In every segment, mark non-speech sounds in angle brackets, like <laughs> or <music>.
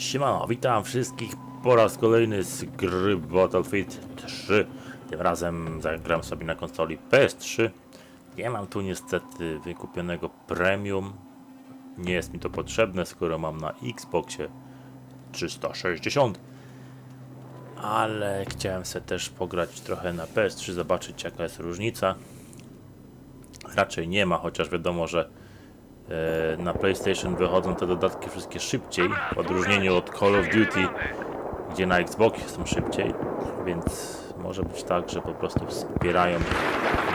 Siemano, witam wszystkich po raz kolejny z gry Battlefield 3. Tym razem zagram sobie na konsoli PS3. Nie mam tu niestety wykupionego premium. Nie jest mi to potrzebne, skoro mam na Xboxie 360. Ale chciałem sobie też pograć trochę na PS3, zobaczyć jaka jest różnica. Raczej nie ma, chociaż wiadomo, że na PlayStation wychodzą te dodatki wszystkie szybciej, w odróżnieniu od Call of Duty, gdzie na Xboxie są szybciej, więc może być tak, że po prostu wspierają,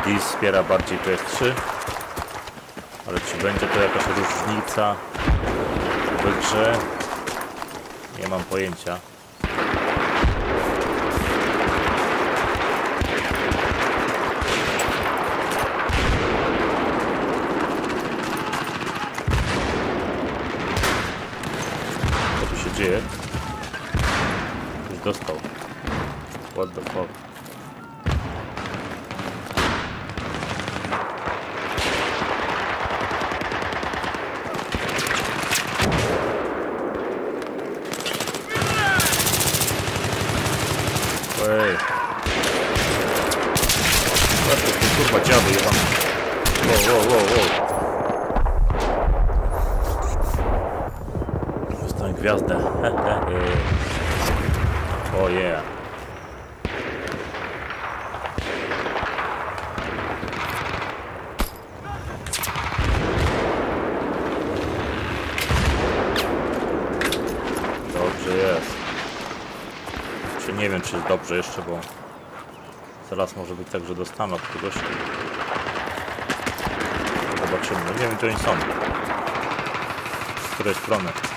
Disk wspiera bardziej PS3, ale czy będzie to jakaś różnica w grze, nie mam pojęcia. Где? Достал. What the fuck? Gwiazdę. <laughs> o yeah. Dobrze jest. Czy nie wiem, czy jest dobrze jeszcze, bo zaraz może być tak, że dostaną od kogoś. Zobaczymy. No nie wiem, gdzie oni są. Z której strony.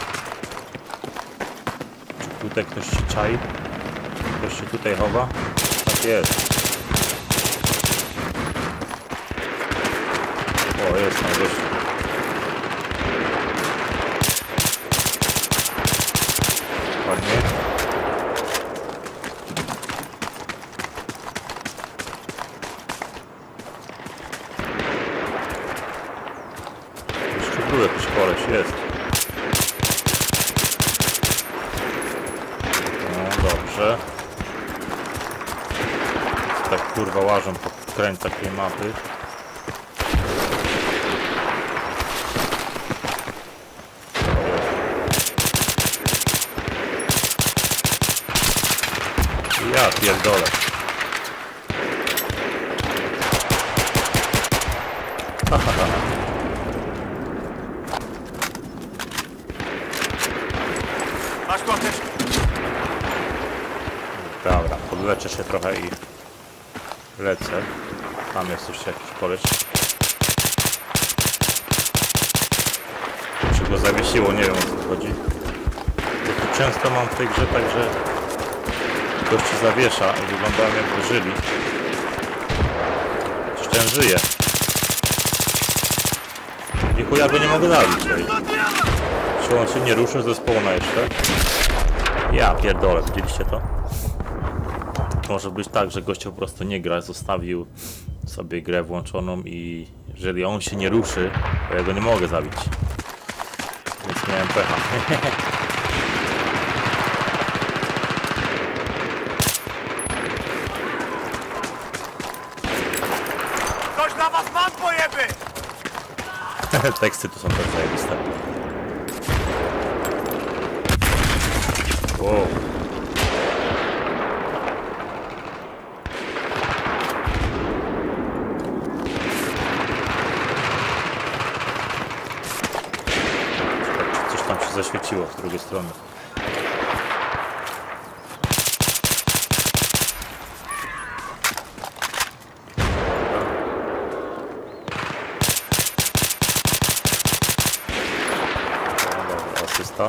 Tutaj ktoś się czai? Ktoś się tutaj chowa? Tak jest. O, jest tam gościu. Ładnie. Jeszcze tu jakiś koleś jest. No dobrze. Tak kurwa łażą po krańcach tej mapy. Ja pierdolę. Ha, ha, ha. Podleczę się trochę i lecę. Tam jest jeszcze jakiś koleś. Czy go zawiesiło, nie wiem o co chodzi. Tu często mam w tej grze tak, że gości zawiesza i wyglądają jakby żyli. Ten żyje? I chuja go nie mogę zabić. Czy on się nie ruszył ze spawna jeszcze? Ja pierdolę, widzieliście to? Może być tak, że gość po prostu nie gra, zostawił sobie grę włączoną i jeżeli on się nie ruszy, to ja go nie mogę zabić. Więc miałem pecha. <laughs> Ktoś dla was mam pojeby! <laughs> Teksty tu są też zajebiste. Wow. Coś tam się zaświeciło z drugiej strony. No dobra, asysta.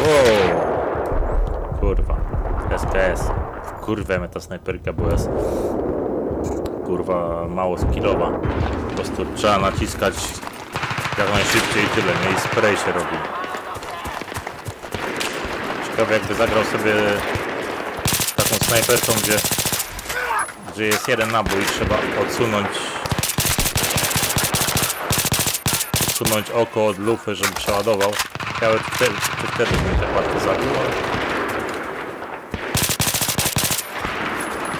Wow. Kurwa. SPS. Mnie ta snajperka jest kurwa mało skillowa. Po prostu trzeba naciskać jak najszybciej i tyle, nie? I spray się robi. Ciekawe jakby zagrał sobie taką snajperką, gdzie gdzie jest jeden nabój, trzeba odsunąć odsunąć oko od lufy, żeby przeładował. Ciekawe, czy wtedy, wtedy mnie tak łatwo zabił, ale...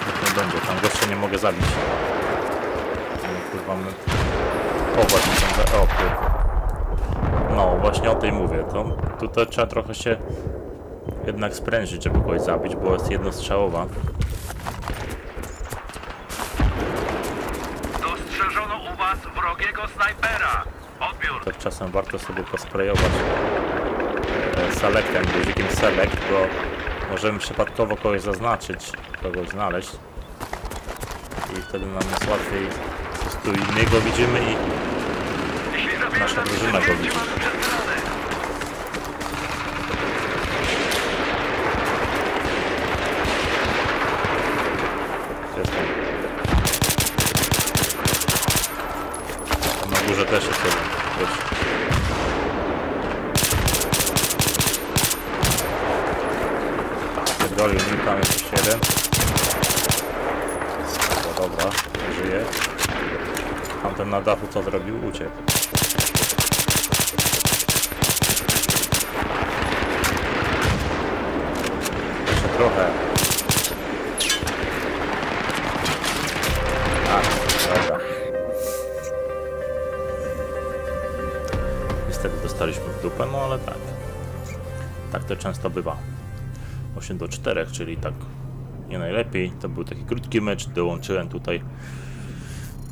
Niech nie będzie, tam gościa nie mogę zabić. Nie, kurwa, my... O, właśnie za... O, kurwa. No, właśnie o tej mówię. To, tutaj trzeba trochę się jednak sprężyć, żeby kogoś zabić, bo jest jednostrzałowa. Dostrzeżono u was wrogiego snajpera. Odbiór. to czasem warto sobie posprejować e, selektem, guzikiem select, bo możemy przypadkowo kogoś zaznaczyć, kogoś znaleźć i wtedy nam jest łatwiej prostu i my widzimy i Nasza drużyna go widzi. na górze też jest jeden gość. Pierdolił nim tam jest jeszcze jeden. Dobra, żyje. Tamten na dachu co zrobił? Uciekł. Jeszcze trochę. Tak, dobra. Niestety dostaliśmy w dupę, no ale tak. Tak to często bywa. 8 do 4, czyli tak nie najlepiej. To był taki krótki mecz, dołączyłem tutaj.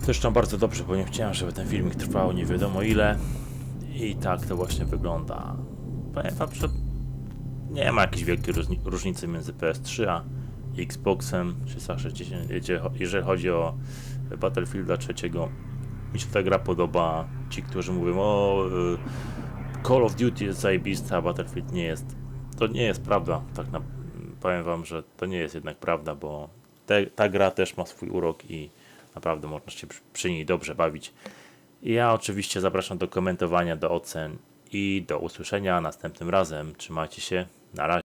Zresztą bardzo dobrze, bo nie chciałem, żeby ten filmik trwał nie wiadomo ile. I tak to właśnie wygląda. Powiem wam, że nie ma jakiejś wielkiej różni- różnicy między PS3 a Xboxem 360, jedzie- jeżeli chodzi o Battlefielda trzeciego. Mi się ta gra podoba. Ci, którzy mówią, o y, Call of Duty jest zajebista, a Battlefield nie jest. To nie jest prawda. Tak na, powiem wam, że to nie jest jednak prawda, bo te, ta gra też ma swój urok i naprawdę można się przy, przy niej dobrze bawić. Ja oczywiście zapraszam do komentowania, do ocen i do usłyszenia następnym razem. Trzymajcie się. Na razie.